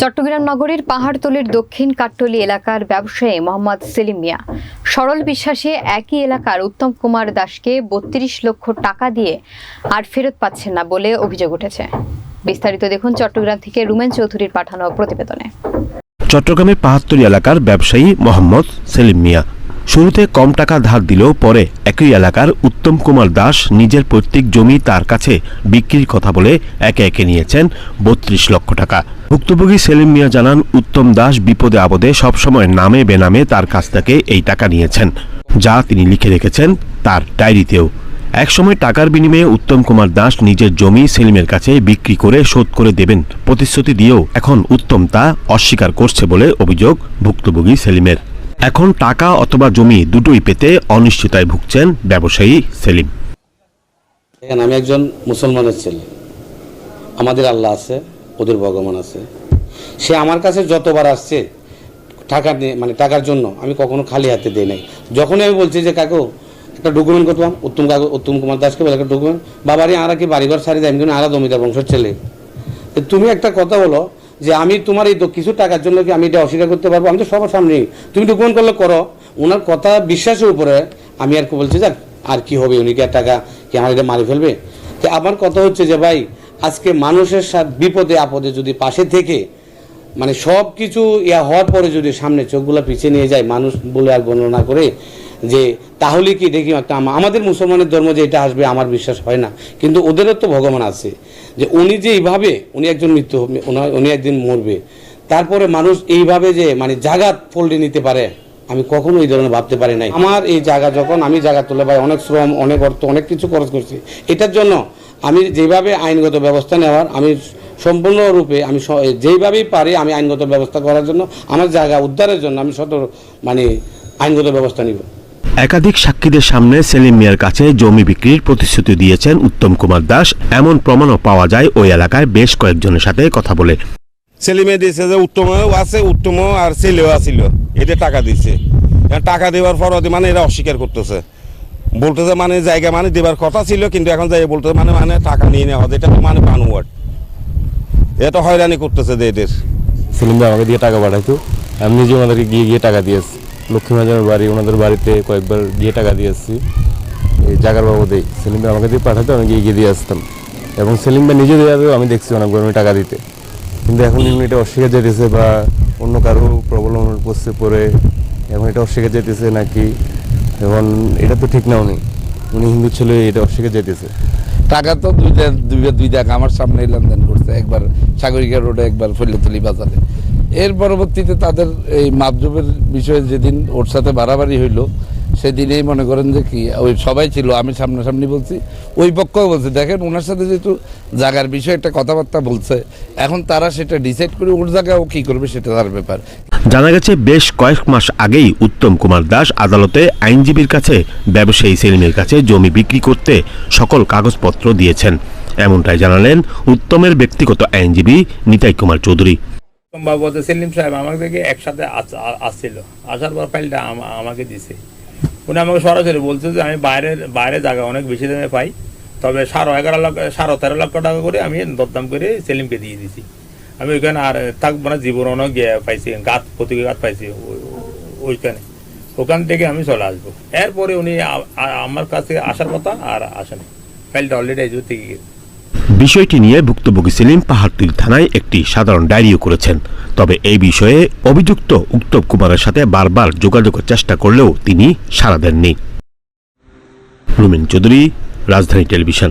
চট্টগ্রাম নগরীর পাহাড়তলির দক্ষিণ কাট্টলি এলাকার ব্যবসায়ী মোহাম্মদ সেলিম মিয়া। সরল বিশ্বাসে একই এলাকার উত্তম কুমার দাসকে বত্রিশ লক্ষ টাকা দিয়ে আর ফেরত পাচ্ছেন না বলে অভিযোগ উঠেছে। বিস্তারিত দেখুন চট্টগ্রাম থেকে রুমেন চৌধুরীর পাঠানো প্রতিবেদনে। চট্টগ্রামের পাহাত্তরি এলাকার ব্যবসায়ী মোহাম্মদ সেলিম মিয়া। শুরুতে কম টাকা ধার দিলেও পরে একই এলাকার উত্তম কুমার দাস নিজের পৈতৃক জমি তার কাছে বিক্রির কথা বলে একে একে নিয়েছেন বত্রিশ লক্ষ টাকা। ভুক্তভোগী সেলিম মিয়া জানান, উত্তম দাস বিপদে আপদে সবসময় নামে বেনামে তার কাছ থেকে এই টাকা নিয়েছেন। যা তিনি লিখে রেখেছেন তার ডায়েরিতেও। একসময় টাকার বিনিময়ে উত্তম কুমার দাস নিজের জমি সেলিমের কাছে বিক্রি করে শোধ করে দেবেন। প্রতিশ্রুতি দিয়েও এখন উত্তম তা অস্বীকার করছে বলে অভিযোগ ভুক্তভোগী সেলিমের। এখন টাকা অথবা জমি দুটোই পেতে অনিশ্চিতায় ভুগছেন ব্যবসায়ী সেলিম। আমি একজন মুসলমানের ছেলে। আমাদের আল্লাহ আছে। ওদের ভগবান আছে। সে আমার কাছে যতবার আসছে, টাকা নিয়ে মানে টাকার জন্য, আমি কখনো খালি হাতে দিই নাই। যখনই আমি বলছি যে, কাকু, একটা ডকুমেন্ট করতাম উত্তম কাকু, উত্তম কুমার দাসকে বলে একটা ডকুমেন্ট বাবারই আর কি বাড়িঘর সারি দেয়? কিন্তু আলাদা জমিদার বংশের ছেলে। তুমি একটা কথা বলো যে, আমি তোমার এই কিছু টাকার জন্য কি আমি এটা অস্বীকার করতে পারব? আমি তো সবার সামনেই। তুমি ডকুমেন্ট করলে করো। ওনার কথা বিশ্বাসের উপরে আমি আর কি বলছি, যাক, আর কি হবে? উনি কি আর টাকা কি আমার এটা মারি ফেলবে? তো আমার কথা হচ্ছে যে, ভাই আজকে মানুষের সাথে বিপদে, আপদে যদি পাশে থেকে মানে সব কিছু ইয়া হওয়ার পরে যদি সামনে চোখগুলো পিছিয়ে নিয়ে যায়, মানুষ বলে আর বর্ণনা করে, যে তাহলে কি দেখি একটা আমাদের মুসলমানের ধর্ম যে এটা আসবে, আমার বিশ্বাস হয় না। কিন্তু ওদেরও তো ভগবান আছে, যে উনি যে এইভাবে, উনি একজন মৃত্যু, উনি একদিন মরবে। তারপরে মানুষ এইভাবে যে মানে জাগাত ফল্টে নিতে পারে। আমি কখনো এই ধরনের ভাবতে পারি নাই। আমার এই জায়গা যখন, আমি জায়গা তুলে ভাই, অনেক শ্রম, অনেক অর্থ, অনেক কিছু খরচ করছি। এটার জন্য আমি যেভাবে আইনগত ব্যবস্থা নেওয়ার, আমি সম্পূর্ণরূপে আমি যেইভাবেই পারি, আমি আইনগত ব্যবস্থা করার জন্য, আমার জায়গা উদ্ধারের জন্য আমি শত মানে আইনগত ব্যবস্থা নিব। একাধিক সাক্ষীদের সামনে সেলিম মিয়ার কাছে জমি বিক্রির প্রতিশ্রুতি দিয়েছেন উত্তম কুমার দাস। এমন প্রমাণও পাওয়া যায় ওই এলাকায় বেশ কয়েকজনের সাথে কথা বলে। ছেলেমেয়ে দিয়েছে যে উত্তমও আছে উত্তম আর ছেলেও আছিল। এদের টাকা এখন টাকা দেওয়ার পর মানে এরা অস্বীকার করতেছে। বলতেছে মানে জায়গা মানে দেবার কথা ছিল, কিন্তু এখন যাই বলতেছে মানে মানে টাকা নিয়ে নেওয়া এটা তো মানে বানুয়াট। এটা হয়রানি করতেছে যে এদের। সেলিম ভাই, আমাকে দিয়ে টাকা পাঠাইতো। আমি নিজে ওনাদেরকে গিয়ে গিয়ে টাকা দিয়েছি লক্ষ্মী মাজারের বাড়ি, ওনাদের বাড়িতে কয়েকবার গিয়ে টাকা দিয়ে আসছি। এই জাগার বাবদেই সেলিম আমাকে দিয়ে পাঠাতো, আমি গিয়ে গিয়ে দিয়ে আসতাম। এবং সেলিম ভাই নিজে দেওয়াতেও আমি দেখছি অনেকবার উনি টাকা দিতে। কিন্তু এখন এটা অস্বীকার যেতেছে বা অন্য কারও প্রবলেম পোস্টে পড়ে এখন এটা অস্বীকার যেতেছে নাকি? এখন এটা তো ঠিক না উনি। উনি হিন্দু ছেলে, এটা অস্বীকার যেতেছে টাকা তো দুইটা দুই দুই দেখ আমার সামনে লেনদেন করছে। একবার সাগরিকা রোডে, একবার ফৈলতলি বাজারে। এর পরবর্তীতে তাদের এই মাপজবের বিষয়ে যেদিন ওর সাথে বাড়াবাড়ি হইল সেদিনেই মনে করেন যে কি ওই সবাই ছিল আমি সামনাসামনি বলছি ওই পক্ষও বলছে দেখেন ওনার সাথে যেহেতু জায়গার বিষয়ে একটা কথাবার্তা বলছে এখন তারা সেটা ডিসাইড করে ওর জায়গায় ও কী করবে সেটা তার ব্যাপার। জানা গেছে বেশ কয়েক মাস আগেই উত্তম কুমার দাস আদালতে আইনজীবীর কাছে ব্যবসায়ী সেলিমের কাছে জমি বিক্রি করতে সকল কাগজপত্র দিয়েছেন। এমনটাই জানালেন উত্তমের ব্যক্তিগত আইনজীবী নিতাই কুমার চৌধুরী। বাবু সেলিম সাহেব আমাকে একসাথে আসছিল। আসার পর ফাইলটা আমাকে দিছে। উনি আমাকে সরাসরি বলছে যে আমি বাইরে বাইরে জায়গা অনেক বেশি দামে পাই, তবে সাড়ে এগারো লাখ, সাড়ে তেরো লক্ষ টাকা করে আমি দরদাম করে সেলিমকে দিয়ে দিছি। আমি ওইখানে আর থাকব না জীবন অনেক পাইছি, গাত প্রতি গাত পাইছি ওইখানে। ওখান থেকে আমি চলে আসব। এরপরে উনি আমার কাছে আসার কথা আর আসেনি। ফাইলটা অলরেডি এই থেকে গেছে বিষয়টি নিয়ে ভুক্তভোগী সেলিম পাহাড়তুল থানায় একটি সাধারণ ডায়েরিও করেছেন। তবে এই বিষয়ে অভিযুক্ত উত্তম কুমারের সাথে বারবার যোগাযোগের চেষ্টা করলেও তিনি সাড়া দেননি। রুমিন চৌধুরী, রাজধানী টেলিভিশন।